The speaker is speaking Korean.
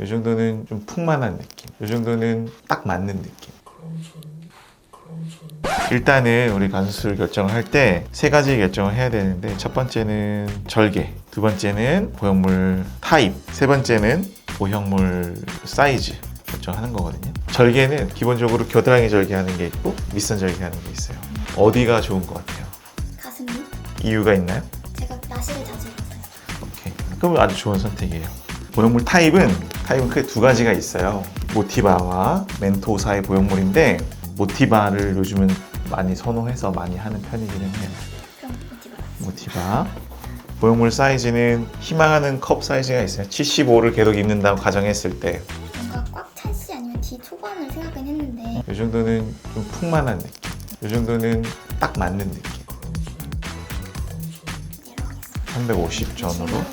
이 정도는 좀 풍만한 느낌. 이 정도는 딱 맞는 느낌. 일단은 우리 간수술 결정을 할 때 세 가지 결정을 해야 되는데 첫 번째는 절개, 두 번째는 보형물 타입, 세 번째는 보형물 사이즈 결정하는 거거든요. 절개는 기본적으로 겨드랑이 절개하는 게 있고 밑선 절개하는 게 있어요. 어디가 좋은 것 같아요? 가슴이 이유가 있나요? 제가 나시를 자주 입어서요. 오케이. 그럼 아주 좋은 선택이에요. 보형물 타입은 타입은 크게 두 가지가 있어요. 모티바와 멘토사의 보형물인데 모티바를 요즘은 많이 선호해서 많이 하는 편이기는 해요. 모티바. 보형물 사이즈는 희망하는 컵 사이즈가 있어요. 75를 계속 입는다고 가정했을 때. 뭔가 꽉 찬시 아니면 뒤 초반을 생각은 했는데 이 정도는 좀 풍만한 느낌. 이 정도는 딱 맞는 느낌. 얘로 하겠습니다. 350 전으로.